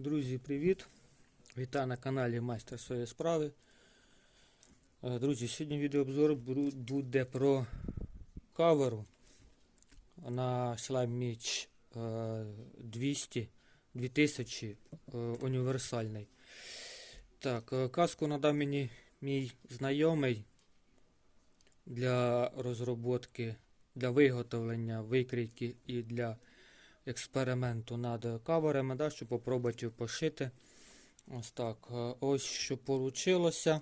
Друзі, привіт! Вітаю на каналі Майстер своєї справи. Е, Друзі, сьогодні відеообзор буде про каверу на Слайміч 200 2000 е, універсальний. Так, е, каску надав мені мій знайомий для розробки, для виготовлення викрійки і для експерименту над каверами, да, щоб попробувати пошити. Ось так. е, Ось що вийшло.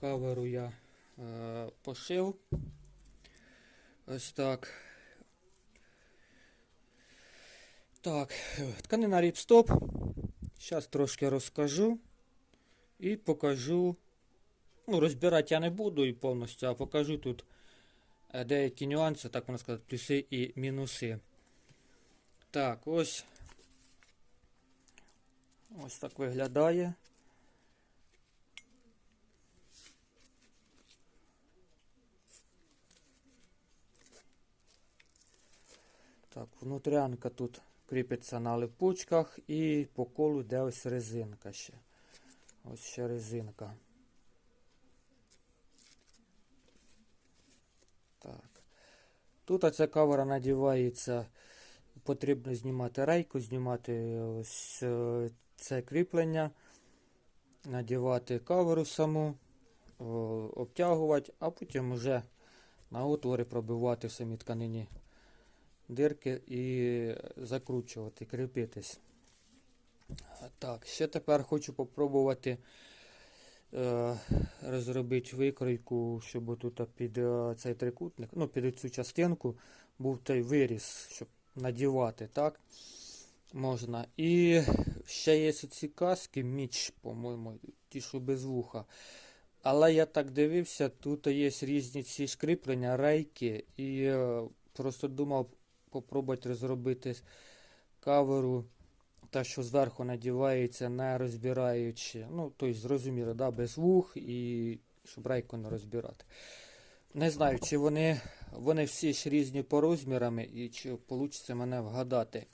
Каверу я е, пошив. Ось так. Так, тканина ріпстоп. Зараз трошки розкажу і покажу. Ну, розбирати я не буду і повністю, а покажу тут деякі нюанси, так можна сказати, плюси і мінуси. Так, ось. Ось так виглядає. Так, внутрянка тут кріпиться на липучках і по колу йде ось резинка ще. Ось ще резинка. Тут оця кавера надівається. Потрібно знімати рейку, знімати ось е, це кріплення, надівати каверу саму, обтягувати, а потім вже на отвори пробивати в самій тканині дирки і закручувати, кріпитись. Так, ще тепер хочу попробувати розробити викройку, щоб тут під е, цей трикутник, ну під цю частинку був той виріз, щоб надівати, так? Можна. І ще є ці каски, міч, по-моєму, ті, що без вуха. Але я так дивився, тут є різні ці скріплення, рейки, і е, просто думав попробувати розробити каверу, та, що зверху надівається, не розбираючи. Ну, тобто, зрозуміло, да, без вух і щоб рейку не розбирати. Не знаю, чи вони, вони всі ж різні по розмірами, і чи вийде мене вгадати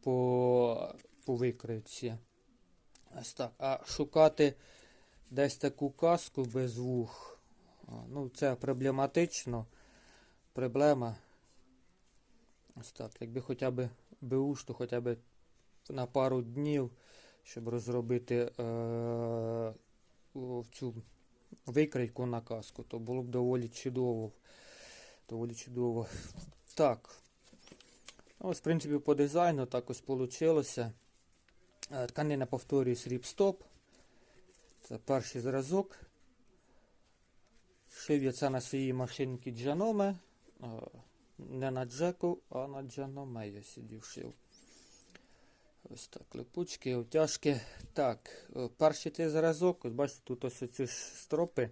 по, по викройці. Ось так. А шукати десь таку каску без вух. Ну, це проблематично. Проблема. Ось так. Якби хоча б БУш, то хоча б на пару днів, щоб розробити е- цю викрійку на каску, то було б доволі чудово. Доволі чудово. Так. Ось, в принципі, по дизайну так ось вийшло. Тканина повторююсь ріпстоп. Це перший зразок. Шив я це на своїй машинці Джаноме. Е, Не на Джеку, а на Джаноме я сидів шив. Ось так, липучки, обтяжки. Так, е, перший цей зразок, ось бачите, тут ось ці стропи.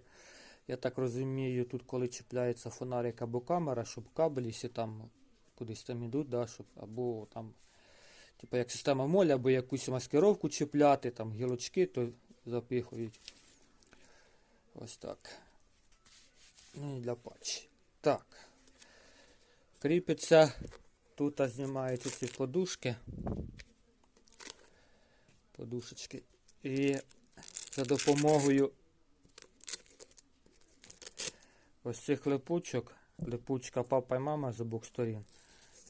Я так розумію, тут коли чіпляється фонарик або камера, щоб кабелі всі там кудись там ідуть, да, щоб, або там, типу як система молі, або якусь маскировку чіпляти, там гілочки, то запихують. Ось так. Ну і для патчі. Так. Кріпиться. Тут знімаються ці подушки. Подушечки. І за допомогою ось цих липучок, липучка папа і мама з обох сторін.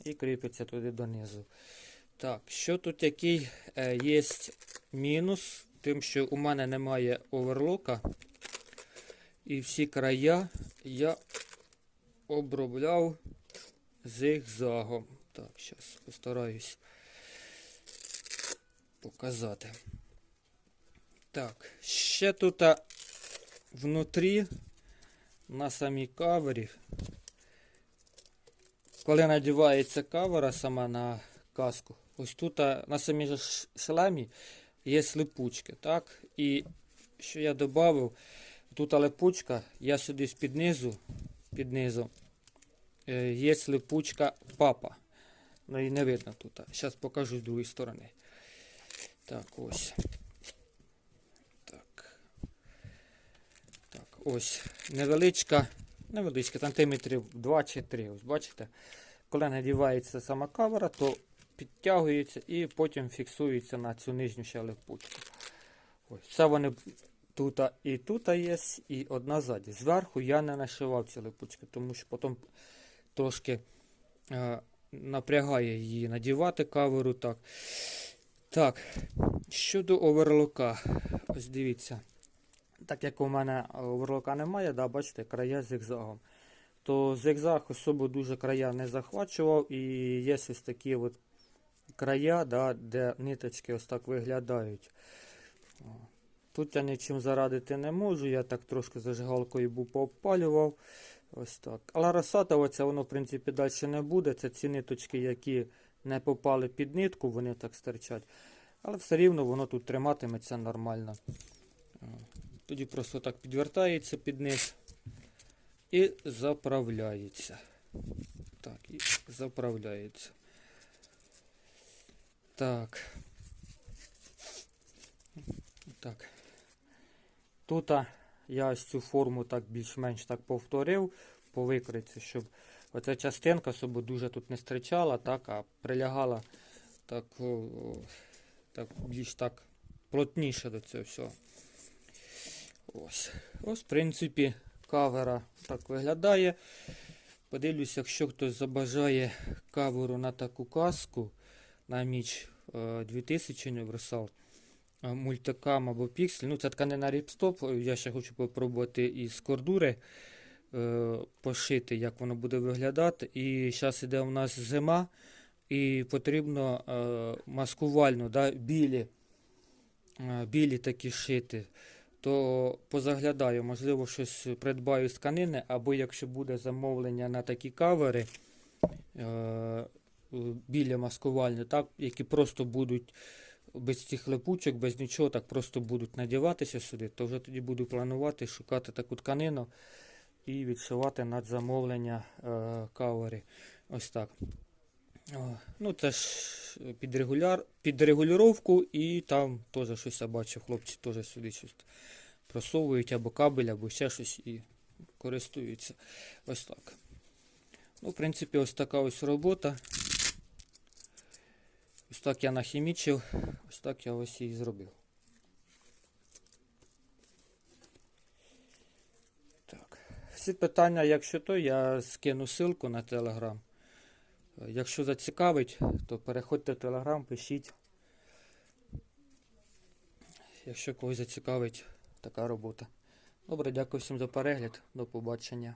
І кріпиться туди донизу. Так, що тут який е, є мінус, тим, що у мене немає оверлока. І всі края я обробляв зигзагом. Так, зараз постараюсь показати. Так, ще тут внутрі на самій кавері. Коли надівається кавера сама на каску, ось тут на самій же ш- шлемі є липучки, так? І що я додав, тут липучка, я сюди з-під низу, під низом, е, є липучка папа. Ну і не видно тут. Зараз покажу з другої сторони. Так, ось. Так. Так, ось. Невеличка, невеличка, сантиметрів 2 чи 3. Ось бачите? Коли надівається сама камера, то підтягується і потім фіксується на цю нижню ще липучку. Ось. Це вони тут і тут є, і одна ззаді. Зверху я не нашивав ці липучки, тому що потім трошки е, напрягає її надівати каверу. Так, так. щодо оверлока, ось дивіться. Так як у мене оверлока немає, да, бачите, края зигзагом. То зигзаг особо дуже края не захвачував, і є ось такі от края, да, де ниточки ось так виглядають. Тут я нічим зарадити не можу, я так трошки зажигалкою був поопалював. Ось так. Але розсатуватися воно, в принципі, далі не буде. Це ці ниточки, які не попали під нитку, вони так стирчать. Але все рівно воно тут триматиметься нормально. Тоді просто так підвертається під низ і заправляється. Так, і заправляється. Так. Так. Тут я ось цю форму так більш-менш так повторив по викриці, щоб оця частинка щоб дуже тут не стричала, так, а прилягала так, так більш так плотніше до цього всього. Ось. Ось, в принципі, кавера так виглядає. Подивлюсь, якщо хтось забажає каверу на таку каску на міч е, 2000 універсал, е, мультикам або піксель. Ну, це тканина ріпстоп. Я ще хочу попробувати із кордури е, пошити, як воно буде виглядати. І зараз іде у нас зима, і потрібно е, маскувально да, білі, е, білі такі шити то позаглядаю, можливо, щось придбаю з тканини, або якщо буде замовлення на такі кавери е, біля маскувальні, так, які просто будуть без цих липучок, без нічого, так просто будуть надіватися сюди, то вже тоді буду планувати шукати таку тканину і відшивати над замовлення е, кавери. Ось так. Ну, це ж під, регуляр, під регулюровку і там теж щось я бачив, хлопці теж сюди щось просовують або кабель, або ще щось і користуються. Ось так. Ну, в принципі, ось така ось робота. Ось так я нахімічив, ось так я ось її зробив. Всі питання, якщо то, я скину ссылку на телеграм. Якщо зацікавить, то переходьте в Телеграм, пишіть. Якщо когось зацікавить така робота. Добре, дякую всім за перегляд. До побачення.